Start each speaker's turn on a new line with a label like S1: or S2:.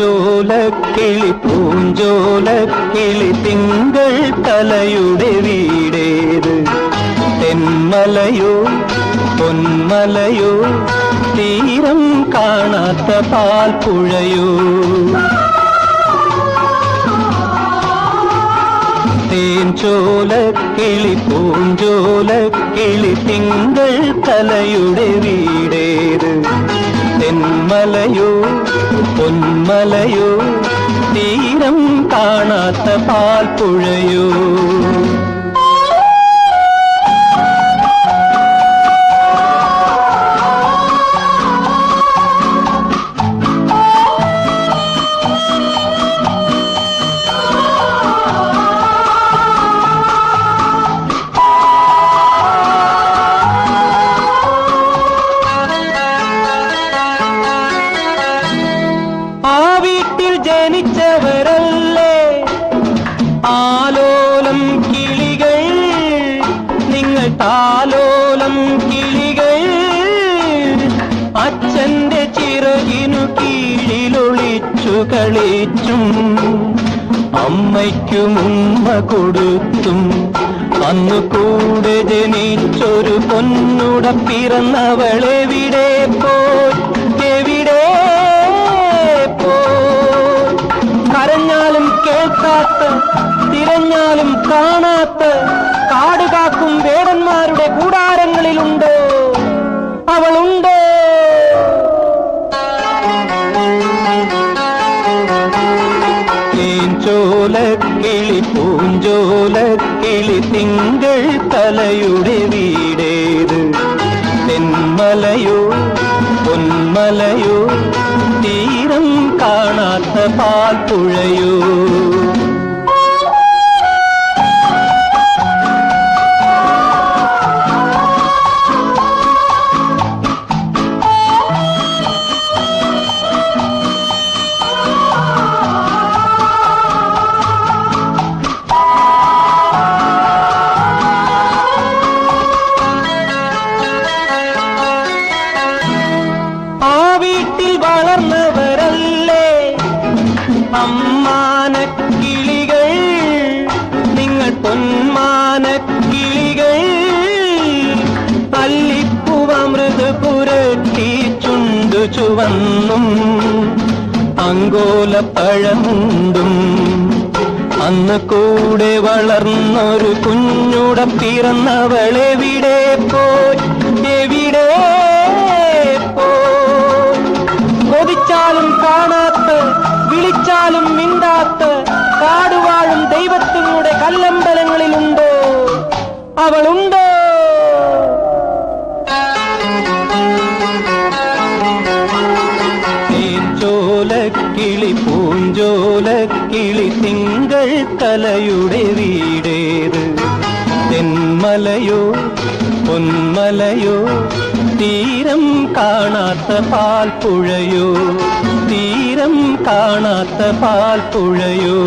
S1: തേഞ്ചോലക്കിളി പൂഞ്ചോലക്കിളി തിങ്കൾ തലയുടെ വീടേത് തെന്മലയോ പൊന്മലയോ തീരം കാണാത്ത പാൽപ്പുഴയോ തേൻചോല കിളി പൂഞ്ചോല കിളി തിങ്കൾ തലയുടെ വീടേത് തെന്മലയോ പൊന്മലയോ തീരം കാണാത്ത പാൽപ്പുഴയോ. താലോലം കിളികൾ അച്ഛന്റെ ചിറകിനു കീഴിലൊളിച്ചു കളിച്ചും അമ്മയ്ക്കും ഉമ്മ കൊടുത്തും. അന്ന് കൂടെ ജനിച്ചൊരു പൊന്നുട പിറന്നവളെവിടെ പോയി എവിടെ പോയി കരഞ്ഞാലും കേൾക്കാത്ത തിരഞ്ഞാലും കാണാത്ത വേടന്മാരുടെ കൂടാരങ്ങളിലുണ്ടോ അവളുണ്ടോ തേൻചോല കിളി പൂഞ്ചോല കിളി തിങ്കൾ തലയുടെ വീടേത് തെന്മലയോ പൊന്മലയോ തീരം കാണാത്ത പാൽപ്പുഴയോ ആ അമ്മാനക്കിളികൾ നിങ്ങൾ പൊന്മാനക്കിളികൾ അല്ലിപ്പുവമൃത് പുരട്ടി ചുണ്ടു ചുവന്നും അങ്കോലപ്പഴമുണ്ടും. അന്ന് കൂടെ വളർന്നൊരു കുഞ്ഞുട പിറന്നവളെവിടെ പോയി എവിടെ പോയി കൊതിച്ചാലും കാണാത്ത വിളിച്ചാലും മിണ്ടാത്ത് കാടുവാഴും ദൈവത്തിനൂടെ കല്ലമ്പലങ്ങളിലുണ്ടോ? അവളുണ്ടോ? കിളി പൂഞ്ചോല കിളി തിങ്കൾ തലയുടെ വീടേത്? തെന്മലയോ പൊന്മലയോ തീരം കാണാത്ത പാൽപ്പുഴയോ? തീരം കാണാത്ത പാൽപ്പുഴയോ?